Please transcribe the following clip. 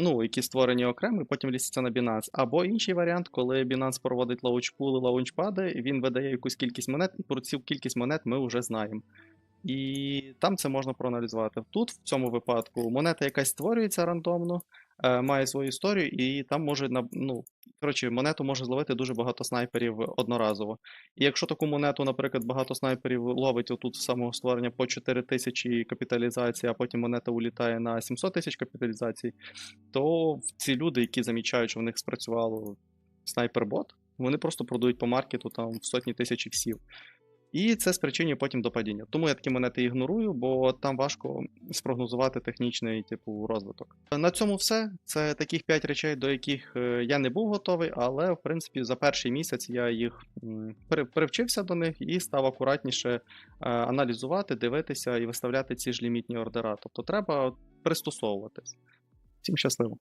ну, які створені окремо, і потім лісяться на Binance. Або інший варіант, коли Binance проводить лаунчпули, лаунчпади, він видає якусь кількість монет, і про цю кількість монет ми вже знаємо. І там це можна проаналізувати. Тут, в цьому випадку, монета якась створюється рандомно, має свою історію, і там може ну, коротше, монету може зловити дуже багато снайперів одноразово. І якщо таку монету, наприклад, багато снайперів ловить отут з самого створення по 4 тисячі капіталізації, а потім монета улітає на 700 тисяч капіталізацій, то ці люди, які замічають, що в них спрацювало снайпер-бот, вони просто продають по маркету там в сотні тисяч іксів. І це спричинює потім до падіння. Тому я такі монети ігнорую, бо там важко спрогнозувати технічний типу розвиток. На цьому все. Це таких 5 речей, до яких е, я не був готовий, але в принципі за перший місяць я їх привчився до них і став акуратніше е, аналізувати, дивитися і виставляти ці ж лімітні ордера. Тобто треба пристосовуватись. Всім щасливо!